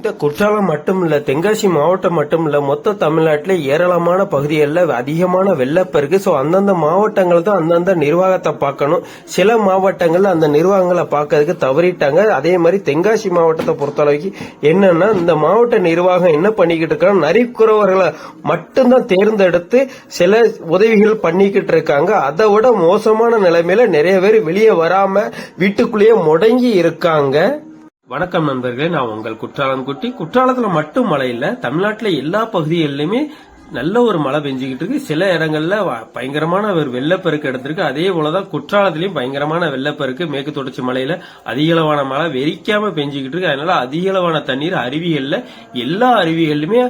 இந்த குற்றாலம் மட்டும் இல்ல தென்காசி மாவட்டம் மட்டும் இல்ல மொத்த தமிழ்நாட்டில் ஏராளமான பகுதிகளில் அதிகமான வெள்ளப்பெருக்கு ஸோ அந்தந்த மாவட்டங்கள் தான் அந்தந்த நிர்வாகத்தை பார்க்கணும். சில மாவட்டங்கள் அந்த நிர்வாகங்களை பார்க்கறதுக்கு தவறிட்டாங்க. அதே மாதிரி தென்காசி மாவட்டத்தை பொறுத்தளவுக்கு என்னன்னா இந்த மாவட்ட நிர்வாகம் என்ன பண்ணிக்கிட்டு இருக்காங்க? நரிக்குறவர்களை மட்டும்தான் தேர்ந்தெடுத்து சில உதவிகள் பண்ணிக்கிட்டு இருக்காங்க. அதை விட மோசமான நிலைமையில நிறைய பேர் வெளியே வராம வீட்டுக்குள்ளேயே முடங்கி இருக்காங்க. வணக்கம் நண்பர்களே நான் உங்கள் குற்றாலம் குட்டி. குற்றாலத்துல மட்டும் மழை இல்ல தமிழ்நாட்டுல எல்லா பகுதிகளிலுமே நல்ல ஒரு மழை பெஞ்சுக்கிட்டு இருக்கு. சில இடங்கள்ல பயங்கரமான ஒரு வெள்ளப்பெருக்கு எடுத்திருக்கு. அதே போலதான் குற்றாலத்திலயும் பயங்கரமான வெள்ளப்பெருக்கு மேற்கு தொடர்ச்சி மலையில அதிகளவான மழை வெறிக்காம பெஞ்சுக்கிட்டு இருக்கு. அதனால அதிகளவான தண்ணீர் அருவிகள்ல எல்லா அருவிகளிலுமே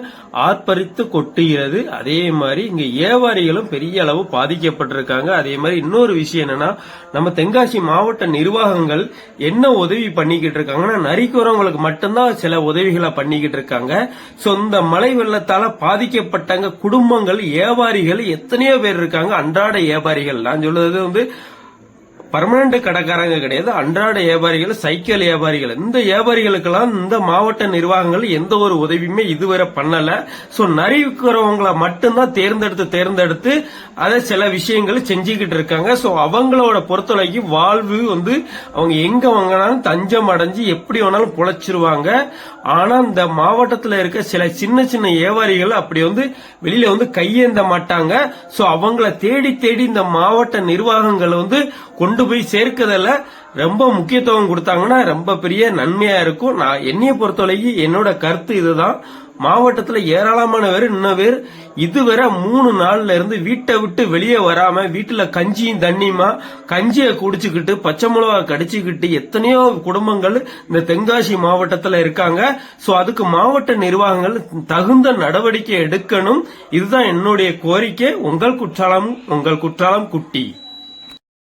ஆர்ப்பரித்து கொட்டுகிறது. அதே மாதிரி இங்க ஏவாரிகளும் பெரிய அளவு பாதிக்கப்பட்டிருக்காங்க. அதே மாதிரி இன்னொரு விஷயம் என்னன்னா நம்ம தென்காசி மாவட்ட நிர்வாகங்கள் என்ன உதவி பண்ணிக்கிட்டு இருக்காங்கன்னா நரிக்குறவங்களுக்கு மட்டும்தான் சில உதவிகளை பண்ணிக்கிட்டு இருக்காங்க. ஸோ இந்த மழை வெள்ளத்தால பாதிக்கப்பட்டங்க குடும்பங்கள் வியாபாரிகள் எத்தனையோ பேர் இருக்காங்க. அன்றாட வியாபாரிகள் நான் சொல்றது வந்து பர்மனண்ட் கடைக்காரங்க கிடையாது. அன்றாட வியாபாரிகள் சைக்கிள் வியாபாரிகள். இந்த வியாபாரிகளுக்கெல்லாம் இந்த மாவட்ட நிர்வாகங்கள் எந்த ஒரு உதவியுமே இதுவரை பண்ணல. சோ நரிக்கிறவங்களை மட்டும்தான் தேர்ந்தெடுத்து தேர்ந்தெடுத்து அதை சில விஷயங்கள் செஞ்சுக்கிட்டு இருக்காங்க. சோ அவங்களோட பொறுத்தவரைக்கும் வாழ்வு வந்து அவங்க எங்க வாங்கினாலும் தஞ்சம் அடைஞ்சு எப்படி வேணாலும் புழைச்சிருவாங்க. ஆனா இந்த மாவட்டத்துல இருக்க சில சின்ன சின்ன வியாபாரிகள் அப்படி வந்து வெளியில வந்து கையேந்த மாட்டாங்க. சோ அவங்கள தேடி தேடி இந்த மாவட்ட நிர்வாகங்கள் வந்து கொண்டு கொண்டு போய் சேர்க்கறதுல ரொம்ப முக்கியத்துவம் கொடுத்தாங்கன்னா ரொம்ப பெரிய நன்மையா இருக்கும். நான் என்னைய பொறுத்தவரைக்கும் என்னோட கருத்து இதுதான். மாவட்டத்துல ஏராளமான பேர் இன்னும் பேர் இதுவரை மூணு நாள்ல இருந்து வீட்டை விட்டு வெளியே வராம வீட்டுல கஞ்சியும் தண்ணியுமா கஞ்சியை குடிச்சுக்கிட்டு பச்சை மிளகா கடிச்சுக்கிட்டு எத்தனையோ குடும்பங்கள் இந்த தென்காசி மாவட்டத்துல இருக்காங்க. சோ அதுக்கு மாவட்ட நிர்வாகங்கள் தகுந்த நடவடிக்கை எடுக்கணும். இதுதான் என்னுடைய கோரிக்கை. உங்கள் குற்றாலம் உங்கள் குற்றாலம் குட்டி.